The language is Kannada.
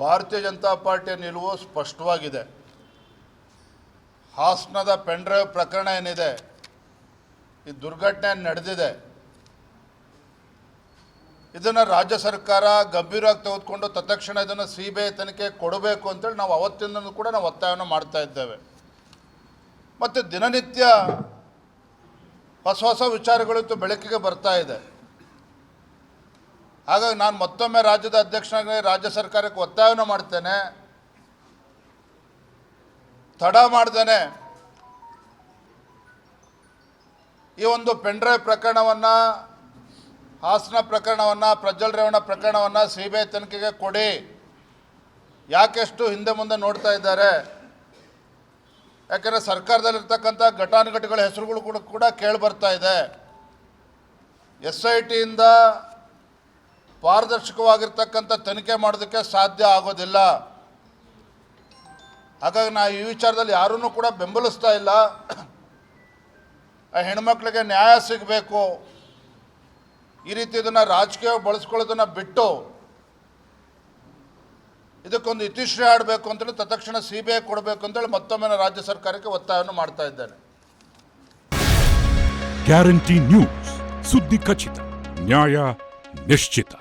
ಭಾರತೀಯ ಜನತಾ ಪಾರ್ಟಿಯ ನಿಲುವು ಸ್ಪಷ್ಟವಾಗಿದೆ. ಹಾಸನದ ಪೆಂಡ್ರೈವ್ ಪ್ರಕರಣ ಏನಿದೆ? ಈ ದುರ್ಘಟನೆ ನಡೆದಿದೆ. ಇದನ್ನು ರಾಜ್ಯ ಸರ್ಕಾರ ಗಂಭೀರವಾಗಿ ತೆಗೆದುಕೊಂಡು ತತ್ಕ್ಷಣ ಇದನ್ನು ಸಿ ಬಿ ಐ ತನಿಖೆ ಕೊಡಬೇಕು ಅಂತೇಳಿ ನಾವು ಅವತ್ತಿಂದಲೂ ಕೂಡ ನಾವು ಒತ್ತಾಯವನ್ನು ಮಾಡ್ತಾ ಇದ್ದೇವೆ. ಮತ್ತು ದಿನನಿತ್ಯ ಹೊಸ ಹೊಸ ವಿಚಾರಗಳಿತ್ತು ಬೆಳಕಿಗೆ ಬರ್ತಾ ಇದೆ. ಹಾಗಾಗಿ ನಾನು ಮತ್ತೊಮ್ಮೆ ರಾಜ್ಯದ ಅಧ್ಯಕ್ಷನಾಗಿ ರಾಜ್ಯ ಸರ್ಕಾರಕ್ಕೆ ಒತ್ತಾಯವನ್ನು ಮಾಡ್ತೇನೆ. ತಡ ಮಾಡ್ದೇನೆ. ಈ ಒಂದು ಪೆಂಡ್ರೈವ್ ಪ್ರಕರಣವನ್ನು, ಹಾಸನ ಪ್ರಕರಣವನ್ನು, ಪ್ರಜ್ವಲ್ ರೇವಣ್ಣ ಪ್ರಕರಣವನ್ನು ಸಿ ಬಿ ಐ ತನಿಖೆಗೆ ಕೊಡಿ. ಯಾಕೆಷ್ಟು ಹಿಂದೆ ಮುಂದೆ ನೋಡ್ತಾ ಇದ್ದಾರೆ? ಯಾಕೆಂದರೆ ಸರ್ಕಾರದಲ್ಲಿರ್ತಕ್ಕಂಥ ಘಟಾನುಘಟಿಗಳ ಹೆಸರುಗಳು ಕೂಡ ಕೂಡ ಕೇಳಿ ಬರ್ತಾ ಇದೆ. ಎಸ್ ಐ ಟಿಯಿಂದ ಪಾರದರ್ಶಕವಾಗಿರ್ತಕ್ಕಂಥ ತನಿಖೆ ಮಾಡೋದಕ್ಕೆ ಸಾಧ್ಯ ಆಗೋದಿಲ್ಲ. ಹಾಗಾಗಿ ನಾ ಈ ವಿಚಾರದಲ್ಲಿ ಯಾರನ್ನೂ ಕೂಡ ಬೆಂಬಲಿಸ್ತಾ ಇಲ್ಲ. ಆ ಹೆಣ್ಮಕ್ಳಿಗೆ ನ್ಯಾಯ ಸಿಗಬೇಕು. ಈ ರೀತಿ ಇದನ್ನು ರಾಜಕೀಯ ಬಳಸ್ಕೊಳ್ಳೋದನ್ನು ಬಿಟ್ಟು ಇದಕ್ಕೊಂದು ಇತಿಶ್ರೀ ಆಡಬೇಕು ಅಂತೇಳಿ ತತ್ಕ್ಷಣ ಸಿ ಬಿ ಐ ಕೊಡಬೇಕು ಅಂತೇಳಿ ಮತ್ತೊಮ್ಮೆ ರಾಜ್ಯ ಸರ್ಕಾರಕ್ಕೆ ಒತ್ತಾಯವನ್ನು ಮಾಡ್ತಾ ಇದ್ದೇನೆ. Guarantee news. ಸುದ್ದಿ ಖಚಿತ, ನ್ಯಾಯ ನಿಶ್ಚಿತ.